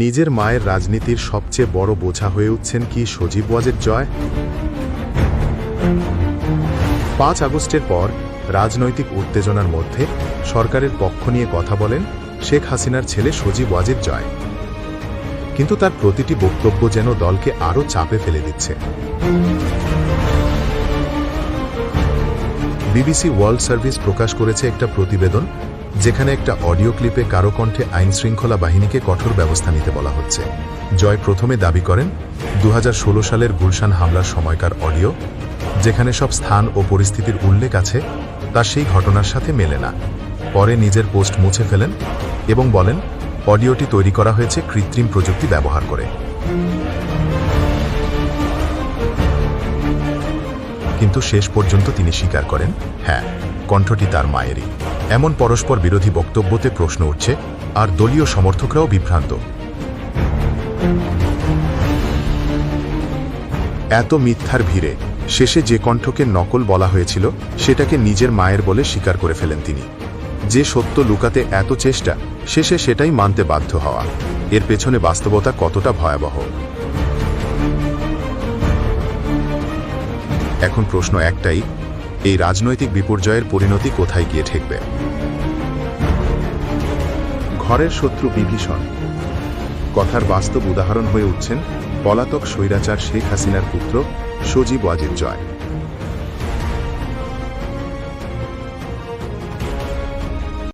নিজের মায়ের রাজনীতির সবচেয়ে বড় বোঝা হয়ে উঠছেন কি সজীব ওয়াজেদ জয়? পাঁচ আগস্টের পর রাজনৈতিক উত্তেজনার মধ্যে সরকারের পক্ষ নিয়ে কথা বলেন শেখ হাসিনার ছেলে সজীব ওয়াজের জয়। কিন্তু তার প্রতিটি বক্তব্য যেন দলকে আরও চাপে ফেলে দিচ্ছে। বিবিসি ওয়ার্ল্ড সার্ভিস প্রকাশ করেছে একটা প্রতিবেদন যেখানে একটা অডিও ক্লিপে কারও কণ্ঠে আইন শৃঙ্খলা বাহিনীকে কঠোর ব্যবস্থা নিতে বলা হচ্ছে। জয় প্রথমে দাবি করেন দু হাজার ষোলো সালের গুলশান হামলার সময়কার অডিও, যেখানে সব স্থান ও পরিস্থিতির উল্লেখ আছে, তা সেই ঘটনার সাথে মেলে না। পরে নিজের পোস্ট মুছে ফেলেন এবং বলেন, অডিওটি তৈরি করা হয়েছে কৃত্রিম প্রযুক্তি ব্যবহার করে। কিন্তু শেষ পর্যন্ত তিনি স্বীকার করেন হ্যাঁ কণ্ঠটি তার মায়েরই। এমন পরস্পর বিরোধী বক্তব্যতে প্রশ্ন উঠছে, আর দলীয় সমর্থকরাও বিভ্রান্ত। এত মিথ্যার ভিড়ে শেষে যে কণ্ঠকে নকল বলা হয়েছিল, সেটাকে নিজের মায়ের বলে স্বীকার করে ফেলেন তিনি। যে সত্য লুকাতে এত চেষ্টা, শেষে সেটাই মানতে বাধ্য হওয়া। এর পেছনে বাস্তবতা কতটা ভয়াবহ? এখন প্রশ্ন একটাই এই রাজনৈতিক বিপর্যয়ের পরিণতি কোথায় গিয়ে ঠেকবে? ঘরের শত্রু বিভীষণ। কথার বাস্তব উদাহরণ হয়ে উঠছেন পলাতক স্বৈরাচার শেখ হাসিনার পুত্র সজীব ওয়াজির জয়।